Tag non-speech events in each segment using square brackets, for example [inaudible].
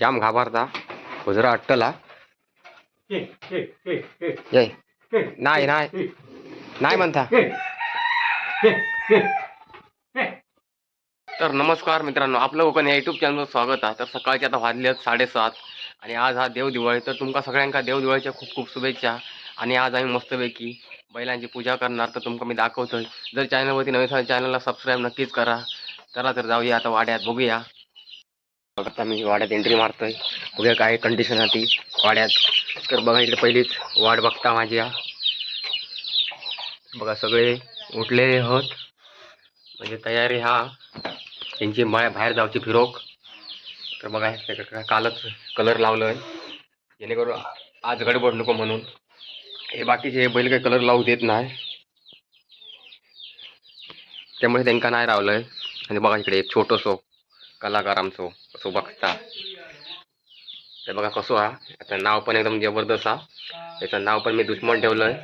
जाम घाबरता. हुजरा अट्टला ये. नाही नाही. नाही म्हणता. तर नमस्कार मित्रांनो आपलं कोकण या युट्यूब चॅनलवर स्वागत आहे. तर सकाळचे आता वाजले आहेत साडेसात आणि आज हा देव दिवाळी तर तुमका सगळ्यांका देव दिवाळीच्या खूप खूप शुभेच्छा आणि आज आम्ही मस्तपैकी बैलांची पूजा करणार. तर तुमका मी दाखवतोय. जर चॅनलवरती नवीन चॅनलला सबस्क्राईब नक्कीच करा. चला तर जाऊया आता वाड्यात बघूया. आता मी वाड्यात एंट्री मारतोय. बघा काय कंडिशन आहे ती. वाड्यात. तर बघा इकडे पहिलीच वाट बघता माझी या बघा सगळे उठलेले आहोत म्हणजे तयारी हा. त्यांची माया बाहेर जाऊची फिरोक. तर बघा कालच कलर लावलं आहे जेणेकरून आज गडबड नको म्हणून. हे बाकीचे बैल काही कलर लावू देत नाही. त्यामुळे त्यांना नाही लावलं आहे आणि बघा इकडे एक छोटंसो कलाकार आमचो. कसो बघता ते बघा कसो हा त्याचं नाव पण एकदम जबरदस्त हा. त्याचं नाव पण मी दुश्मन ठेवलं आहे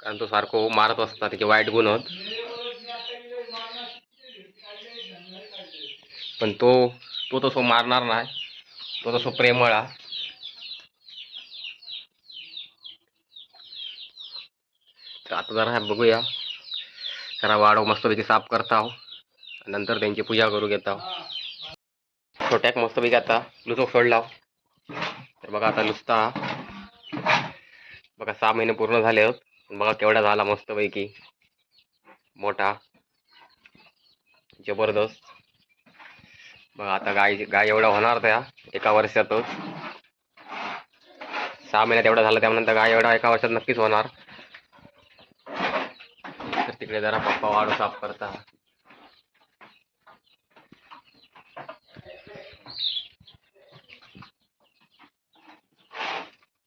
कारण तो सारखो मारत असता त्याचे वाईट गुण होत. पण तो तो तसो मारणार नाही. तो तसो प्रेमळ हा. तर आता जरा हे बघूया. जरा वाढव मस्तपैकी साफ करता आहो. नंतर त्यांची पूजा करू घेता हो. छोट्याक मस्तपैकी आता लुचोक सोडला तर बघा आता लुचता बघा सहा महिने पूर्ण झाले आहेत. बघा केवढा झाला मस्तपैकी मोठा. जबरदस्त. बघा आता गाय गाय एवढा होणार त्या एका वर्षातच. सहा महिन्यात एवढा झाला त्यानंतर गाय एवढा एका वर्षात नक्कीच होणार. तर तिकडे जरा पप्पा वाढू साफ करता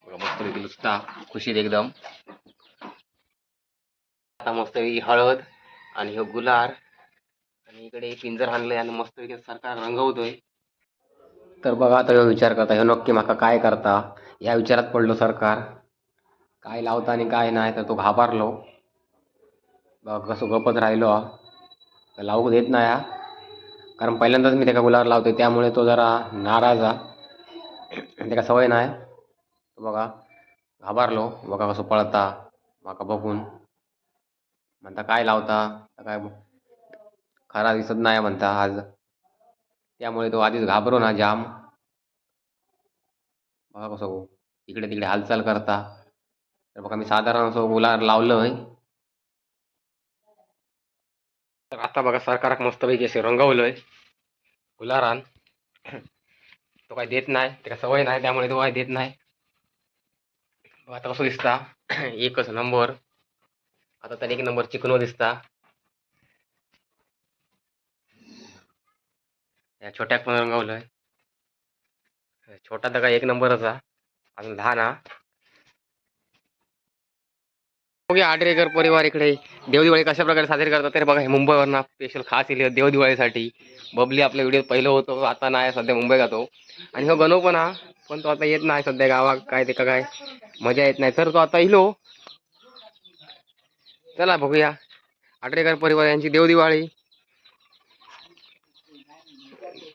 बघा मस्तपैकी नुसता खुशीत एकदम. आता मस्तपैकी हळद आणि हे गुलार आणि इकडे पिंजर आणलंय आणि मस्तपैकी सरकार रंगवतोय. तर बघा आता ह्यो विचार करता ह्यो नक्की माका काय करता? या विचारात पडलो सरकार. काय लावता आणि काय नाही तर तो घाबरलो. बघा कसं गपत राहिलो. हा. देत नाही हा. कारण पहिल्यांदाच मी त्याला गुलार लावतोय त्यामुळे तो जरा नाराज हा. त्याला सवय नाही. बघा. घाबरलो. बघा कसं पळता. माका बघून. म्हणता काय लावता? काय खरा दिसत नाही म्हणता आज त्यामुळे तो आधीच घाबरो ना जाम. बघा कसं इकडे तिकडे हालचाल करता. तर बघा मी साधारण असं उलार लावलंय तर आता बघा सरकाराक मस्तपैकी असे रंगवलंय. गुलारान तो काही देत नाही त्याला सवय नाही त्यामुळे तो काही देत नाही. आता कसं दिसता? [clears throat] एकच नंबर आता तर एक नंबर चिकनो दिसता. या छोट्याक पण रंगवलंय छोटा दगा एक नंबरच हा अजून लहान हा. बघूया आडरेकर परिवार इकडे. देवदिवाळी कशा प्रकारे साजरी करतात तर बघा. हे मुंबईवरनं स्पेशल खास इले देवदिवाळीसाठी. बबली आपल्या व्हिडिओ पहिलं होतो. आता नाही सध्या मुंबई जातो. आणि हो गणू पण हा. पण तो आता येत नाही सध्या गावात काय ते का काय मजा येत नाही. तर तो आता इलो. चला बघूया. आटरेकर परिवार यांची देवदिवाळी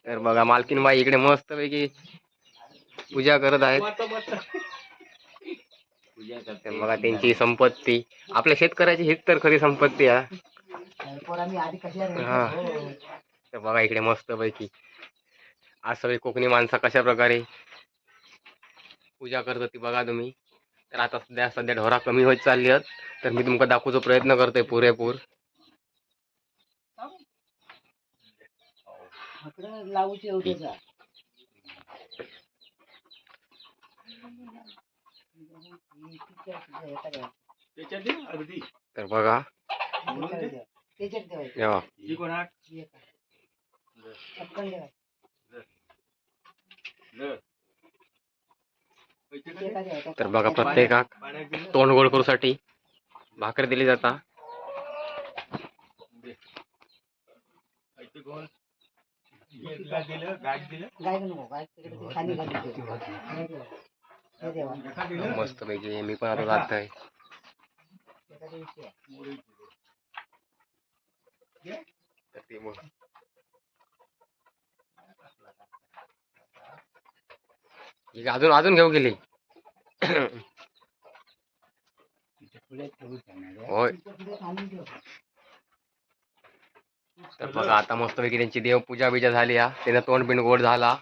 तर बघा मालकीनबाई इकडे मस्त पैकी पूजा करत आहेत. तर बघा त्यांची संपत्ती. आपल्या शेतकऱ्याची हीच तर खरी संपत्ती आहे. हा. तर बघा इकडे मस्त पैकी आज सगळी कोकणी माणसं कशा प्रकारे पूजा करत होती बघा तुम्ही. तर आता सध्या सध्या ढोरा कमी होत चालली आहेत तर मी तुमका दाखवतो प्रयत्न करतोय पुरेपूर. तर बघा. तर बघा प्रत्येकाक तोंड गोळ करूसाठी भाकर दिली जाता. मस्त पैकी मी पण आता जात आहे अजून अजून घेऊ गेली. होय. तर बघा आता मस्तपैकी त्यांची देवपूजा बिजा झाली हा. त्यांना तोंड बिंड गोड झाला.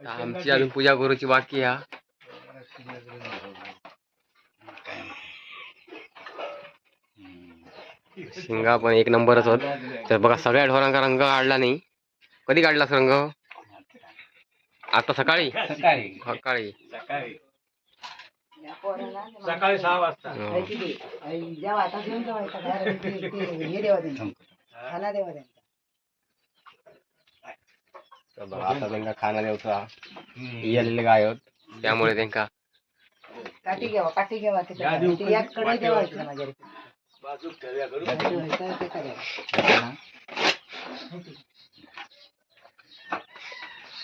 आमची अजून पूजा करूची बाकी हा. शिंगा पण एक नंबरच होत. तर बघा सगळ्या ढोरांचा रंग काढला नाही. कधी काढलास रंग? आता सकाळी सकाळी सकाळी सकाळी या पोराला सकाळी सहा वाजता हो. माहिती दे. आई, जेव्हा आता घेऊन जेवायचं बाहेर ते- ते- हे देवा त्यांचा खाना देवा त्यांचा तर बघा आता त्यांना खाना देवचा येलेले गाय होत त्यामुळे त्यांका काठी घ्यावा काठी घ्यावा या तिकडे देऊ ते याकडे वाटेवर. जेवायचं माझ्या इथे. बाजूक ठेवूया करू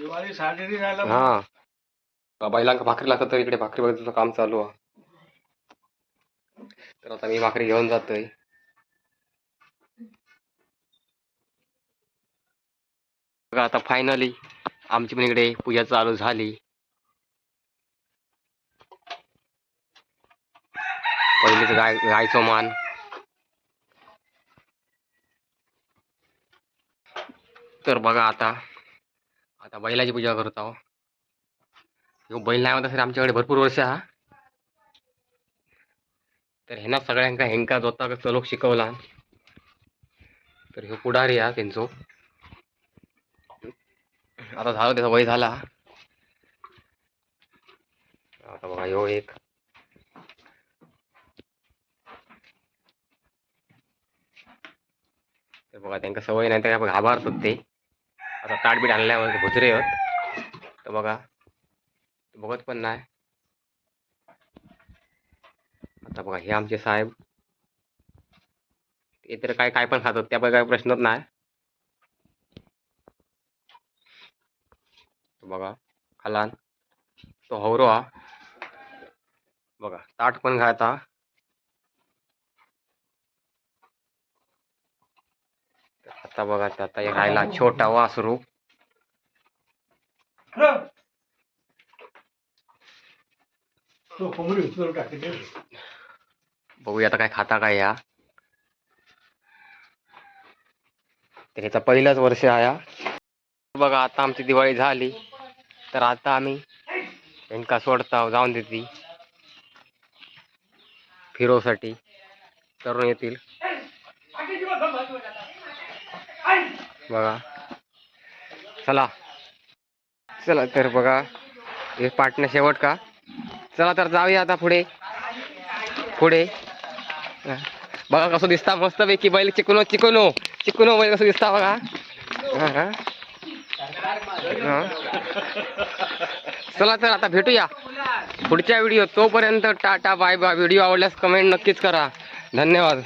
दिवाळी साजरी झाला हा. बैलांका भाकरी लागतात तर इकडे भाकरी बघायचं काम चालू आहे. तर आता मी भाकरी घेऊन जातोय. बघा आता फायनली आमची पण इकडे पूजा चालू झाली. पहिलेच गाय गायचो मान तर बघा आता आता बैलाची पूजा करत आहो. ह्यो बैल नाही म्हणता सर आमच्याकडे भरपूर वर्ष हा. तर ह्यांना सगळ्यांका हेंका जोता चलोक शिकवला. तर ह्यो पुढारी हा त्यांचो. आता झालं त्याचा वय झाला. आता बघा ह्यो एक. तर बघा त्यांका सवय नाही तर घाबरतात ते. आता ताटबीट आणल्यावर भुजरे होत. तर बघा बघत पण नाही. आता बघा हे आमचे साहेब ते तर काय काय पण खातात त्यापैकी काय प्रश्नच नाही. बघा खालान. तो हवरो हा. बघा ताट पण घालता तर आता बघा आता एक राहिला छोटा वासरू. बघूया आता काय खाता काय या. तर ह्याचा पहिलाच वर्ष आहे. बघा आता आमची दिवाळी झाली. तर आता आम्ही यांका सोडता जाऊन देते. फिरोसाठी तरुण येतील. बघा. चला. चला तर बघा. हे पाटणं शेवट का? चला तर जाऊया आता पुढे. पुढे. बघा कसं दिसता मस्त पैकी बैल. चिकनो चिकनो. चिकनो बैल कसं दिसता बघा. चला तर आता भेटूया. पुढच्या व्हिडिओ तोपर्यंत टाटा बाय बाय. व्हिडिओ आवडल्यास कमेंट नक्कीच करा. धन्यवाद.